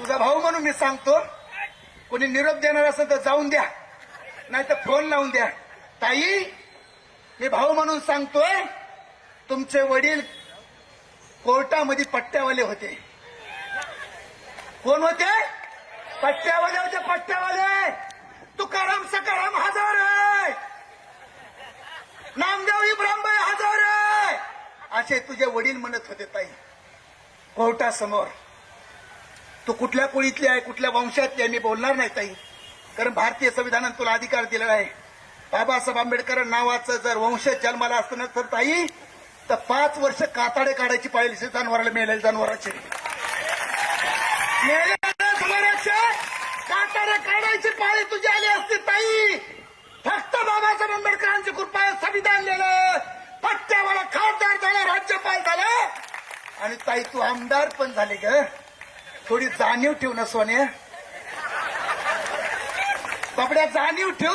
तुझा भाऊ म्हणून मी सांगतो कोणी निरोप देणार असेल तर जाऊन द्या नाही तर फोन लावून द्या. ताई मी भाऊ म्हणून सांगतोय तुमचे वडील कोर्टामध्ये पट्ट्यावाले होते. कोण होते? पट्ट्यावाले होते पट्ट्यावाले! तुकाराम सकाराम हजार आहे! नामदेव इब्रामबाई हजार आहे! असे तुझे वडील म्हणत होते ताई कोर्टासमोर. तू कुठल्या कुळीतली आहे कुठल्या वंशातली आहे मी बोलणार नाही ताई. कारण भारतीय संविधानात तुला अधिकार दिलेला आहे. बाबासाहेब आंबेडकर नावाचं जर वंश जन्माला असतं ना तर ताई तर पाच वर्ष काताडे काढायची पाहिजे जनावराला मेलेल्या जनावराचे. काताडे काढायची पाळी तुझी आली असते ताई. फक्त बाबासाहेब आंबेडकरांची कृपा संविधान लिहिलं. पट्ट्यावाला खासदार झाला राज्यपाल झाला. आणि ताई तू आमदार पण झाले ग. थोडी जाणीव ठेव ना सोन्या कपड्या जाणीव ठेव.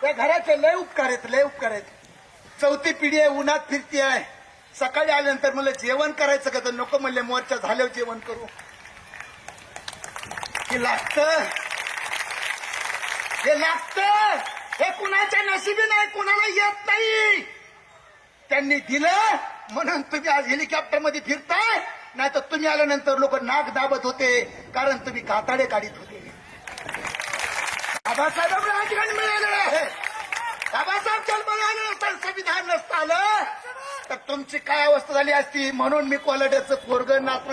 त्या घराचे लय उपकार आहेत लय उपकार आहेत. चौथी पिढी आहे उन्हात फिरती आहे. सकाळी आल्यानंतर मला जेवण करायचं का? तर नको म्हणले मोर्चा झाल्यावर जेवण करू. हे लागत. हे लागत. हे कुणाच्या नशिबी नाही कुणाला येत नाही. त्यांनी दिलं म्हणून तुम्ही आज हेलिकॉप्टरमध्ये फिरताय. तुम्ही आल्यानंतर लोक नाक दाबत होते कारण तुम्ही काताडे काढीत होते. बाबासाहेब राजकारण मिळालेलं आहे बाबासाहेब जन्माला आले नसतं संविधान नसतं आलं. तर तुमची काय अवस्था झाली असती? म्हणून मी कोलड्याचं पोरग नातू